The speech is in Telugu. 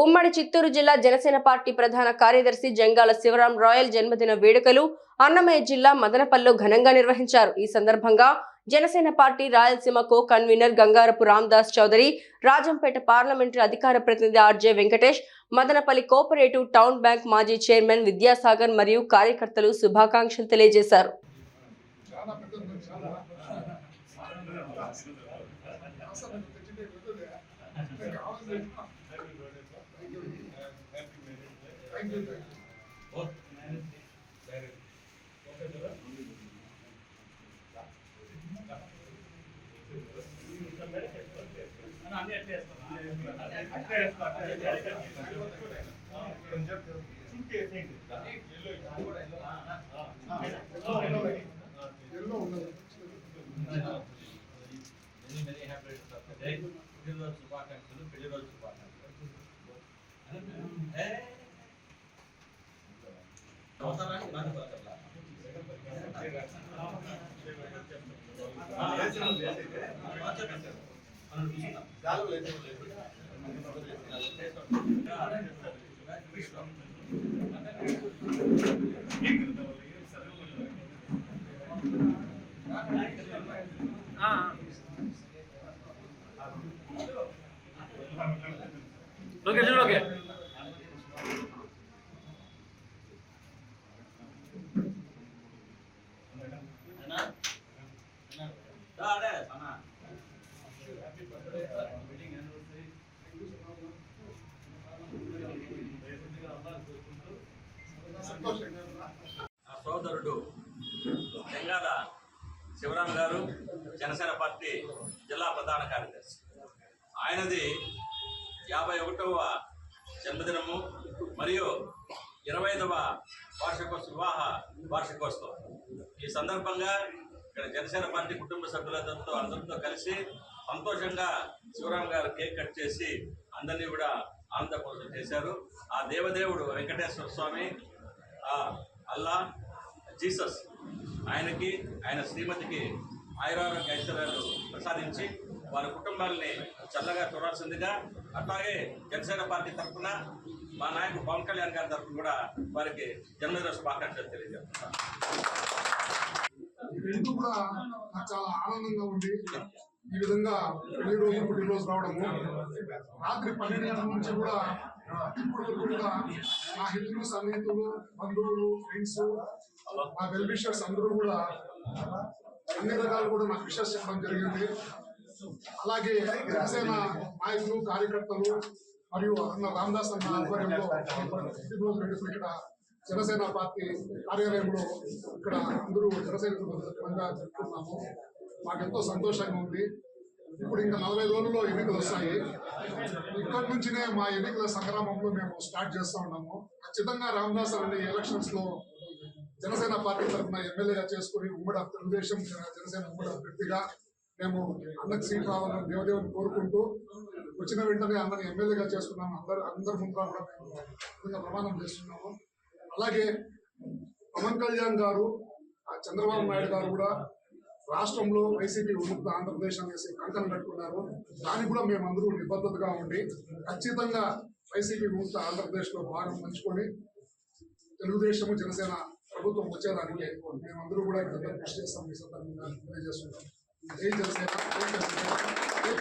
ఉమ్మడి చిత్తూరు జిల్లా జనసేన పార్టీ ప్రధాన కార్యదర్శి జంగాల శివరాం రాయల్ జన్మదిన వేడుకలు అన్నమయ్య జిల్లా మదనపల్లిలో ఘనంగా నిర్వహించారు. ఈ సందర్భంగా Janasena party Rayalaseema co convener Gangarapu Ramdas Chowdary Rajampet parliamentary అధికార ప్రతినిధి RJ Venkatesh Madanapalle cooperative town bank మాజీ చైర్మన్ విద్యాసాగర్ మరియు కార్యకర్తలు శుభాకాంక్షలు తెలియజేశారు. పుట్టినరోజు శుభాకాంక్షలు పెళ్ళి రోజు శుభాకాంక్షలు ఏ? అవసరానికి నాకు దొరకట్లా. ఆ, చెప్పండి. మనం చూస్తున్నాం. లొకేషన్ ఓకే సోదరుడు తెంగాల శివరాం గారు జనసేన పార్టీ జిల్లా ప్రధాన కార్యదర్శి. ఆయనది యాభై ఒకటవ జన్మదినము మరియు ఇరవై ఐదవ వార్షికోత్సవ వివాహ వార్షికోత్సవం. ఈ సందర్భంగా ఇక్కడ జనసేన పార్టీ కుటుంబ సభ్యులందరితో అందరితో కలిసి సంతోషంగా శివరాం గారు కేక్ కట్ చేసి అందరినీ కూడా ఆనందపూర్వం చేశారు. ఆ దేవదేవుడు వెంకటేశ్వర స్వామి ఆ అల్లా జీసస్ ఆయనకి ఆయన శ్రీమతికి ఆయురారోగ్య ఐశ్వర్యాలు ప్రసాదించి వారి కుటుంబాలని చల్లగా చూడాల్సిందిగా అట్లాగే జనసేన పార్టీ తరఫున మా నాయకుడు పవన్ కళ్యాణ్ గారి తరఫున కూడా వారికి జన్మదిన శుభాకాంక్షలు తెలియజేస్తున్నాను కూడా నాకు చాలా ఆనందంగా ఉంది. ఈ విధంగా పెళ్ళి రోజు పుట్టినరోజు రావడము రాత్రి పన్నెండు గంటల నుంచి కూడా ఇప్పుడు కూడా నా హితులు సన్నిహితులు బంధువులు ఫ్రెండ్స్ మా వెల్ విషర్స్ అందరూ కూడా అన్ని రకాలు కూడా నాకు విషెస్ చెప్పడం జరిగింది. అలాగే జనసేన నాయకులు కార్యకర్తలు మరియు అన్న రామదాస్ అన్న ఆధ్వర్యంలో ఇక్కడ జనసేన పార్టీ కార్యాలయంలో ఇక్కడ అందరూ జనసేన ఘనంగా జరుపుకున్నాము. మాకు ఎంతో సంతోషంగా ఉంది. ఇప్పుడు ఇంకా నలభై రోజుల్లో ఎన్నికలు వస్తాయి. ఇక్కడి నుంచినే మా ఎన్నికల సంగ్రామంలో మేము స్టార్ట్ చేస్తూ ఉన్నాము. ఖచ్చితంగా రామదాస్ అనే ఎలక్షన్స్లో జనసేన పార్టీ తరఫున ఎమ్మెల్యేగా చేసుకుని ఉమ్మడి తెలుగుదేశం జనసేన ఉమ్మడి అభ్యర్థిగా మేము అన్నకు సీట్ రావాలని దేవదేవుని కోరుకుంటూ వచ్చిన వెంటనే అన్నని ఎమ్మెల్యేగా చేసుకున్నాము. అందరు అందరి ముందు కూడా మేము ప్రమాణం చేస్తున్నాము. అలాగే పవన్ కళ్యాణ్ గారు ఆ చంద్రబాబు నాయుడు గారు కూడా రాష్ట్రంలో వైసీపీ విముక్త ఆంధ్రప్రదేశ్ అనేసి కంకణం కట్టుకున్నారు. దానికి కూడా మేమందరూ నిబద్ధతగా ఉండి ఖచ్చితంగా వైసీపీ విముక్త ఆంధ్రప్రదేశ్లో భాగం పంచుకొని తెలుగుదేశం జనసేన ప్రభుత్వం వచ్చేదానికి మేమందరూ కూడా ఇక్కడ కృషి చేస్తాం ఈ సందర్భంగా తెలియజేస్తున్నాం. జై జనసేన జై జనసేన